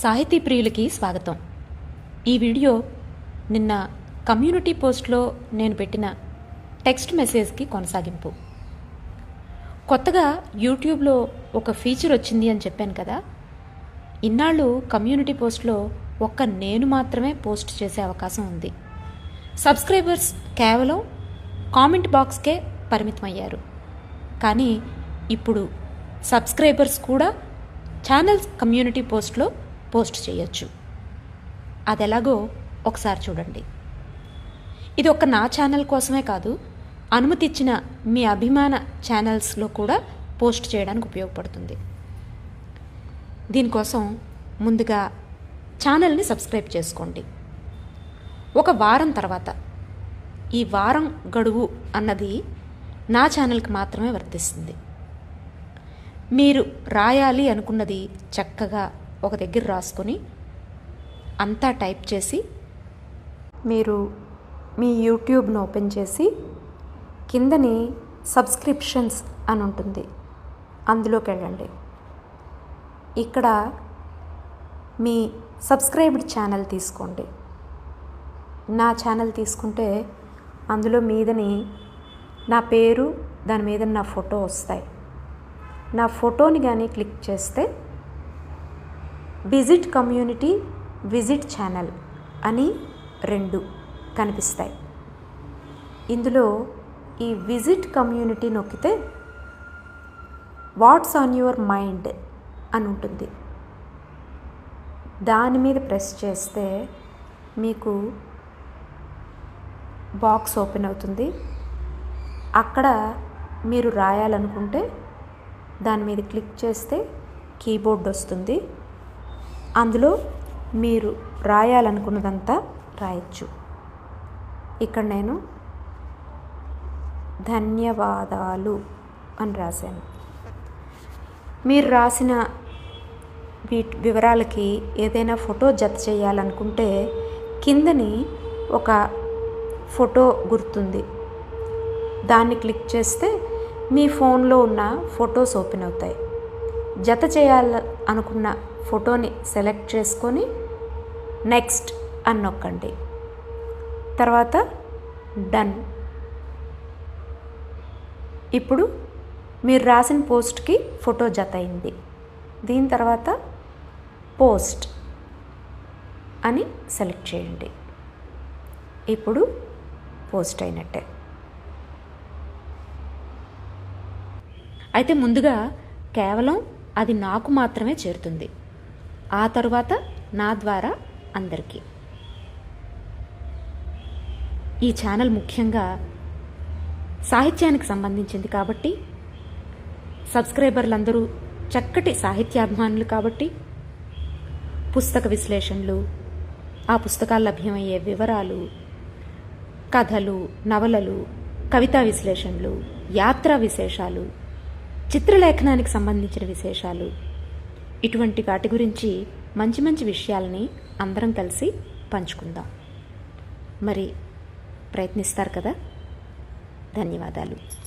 సాహితీ ప్రియులకి స్వాగతం. ఈ వీడియో నిన్న కమ్యూనిటీ పోస్ట్లో నేను పెట్టిన టెక్స్ట్ మెసేజ్కి కొనసాగింపు. కొత్తగా యూట్యూబ్లో ఒక ఫీచర్ వచ్చింది అని చెప్పాను కదా ఇన్నాళ్ళు కమ్యూనిటీ పోస్ట్లో ఒక్క నేను మాత్రమే పోస్ట్ చేసే అవకాశం ఉంది. సబ్స్క్రైబర్స్ కేవలం కామెంట్ బాక్స్కే పరిమితమయ్యారు. కానీ ఇప్పుడు సబ్స్క్రైబర్స్ కూడా ఛానల్స్ కమ్యూనిటీ పోస్ట్లో పోస్ట్ చేయొచ్చు. అది ఎలాగో ఒకసారి చూడండి. ఇది ఒక నా ఛానల్ కోసమే కాదు అనుమతి ఇచ్చిన మీ అభిమాన ఛానల్స్లో కూడా పోస్ట్ చేయడానికి ఉపయోగపడుతుంది. దీనికోసం ముందుగా ఛానల్ని సబ్స్క్రైబ్ చేసుకోండి. ఒక వారం తర్వాత ఈ వారం గడువు అన్నది నా ఛానల్కి మాత్రమే వర్తిస్తుంది. మీరు రాయాలి అనుకున్నది చక్కగా ఒక దగ్గర రాసుకొని అంతా టైప్ చేసి మీరు మీ యూట్యూబ్ను ఓపెన్ చేసి కిందని సబ్స్క్రిప్షన్స్ అని ఉంటుంది. అందులోకి వెళ్ళండి. ఇక్కడ మీ సబ్స్క్రైబ్డ్ ఛానల్ తీసుకోండి. నా ఛానల్ తీసుకుంటే అందులో మీదని నా పేరు దాని మీద నా ఫోటో వస్తాయి. నా ఫోటోని కానీ క్లిక్ చేస్తే విజిట్ కమ్యూనిటీ విజిట్ ఛానల్ అని రెండు కనిపిస్తాయి. ఇందులో ఈ విజిట్ కమ్యూనిటీ నొక్కితే వాట్స్ ఆన్ యువర్ మైండ్ అని ఉంటుంది. దాని మీద ప్రెస్ చేస్తే మీకు బాక్స్ ఓపెన్ అవుతుంది. అక్కడ మీరు రాయాలనుకుంటే దాని మీద క్లిక్ చేస్తే కీబోర్డ్ వస్తుంది. అందులో మీరు రాయాలనుకున్నదంతా రాయొచ్చు. ఇక్కడ నేను ధన్యవాదాలు అని రాశాను. మీరు రాసిన వీటి వివరాలకి ఏదైనా ఫోటో జత చేయాలనుకుంటే కిందని ఒక ఫోటో గుర్తుంది. దాన్ని క్లిక్ చేస్తే మీ ఫోన్లో ఉన్న ఫొటోస్ ఓపెన్ అవుతాయి. జత చేయాల అనుకున్న ఫోటోని సెలెక్ట్ చేసుకొని నెక్స్ట్ అని నొక్కండి తర్వాత డన్. ఇప్పుడు మీరు రాసిన పోస్ట్కి ఫోటో జత అయింది దీని తర్వాత పోస్ట్ అని సెలెక్ట్ చేయండి. ఇప్పుడు పోస్ట్ అయినట్టే. అయితే ముందుగా కేవలం అది నాకు మాత్రమే చేరుతుంది. ఆ తరువాత నా ద్వారా అందరికీ. ఈ ఛానల్ ముఖ్యంగా సాహిత్యానికి సంబంధించింది కాబట్టి సబ్స్క్రైబర్లందరూ చక్కటి సాహిత్యాభిమానులు కాబట్టి పుస్తక విశ్లేషణలు ఆ పుస్తకాలు లభ్యమయ్యే వివరాలు కథలు నవలలు కవితా విశ్లేషణలు యాత్రా విశేషాలు చిత్రలేఖనానికి సంబంధించిన విశేషాలు ఇటువంటి వాటి గురించి మంచి మంచి విషయాలని అందరం కలిసి పంచుకుందాం. మరి ప్రయత్నిస్తారు కదా? ధన్యవాదాలు.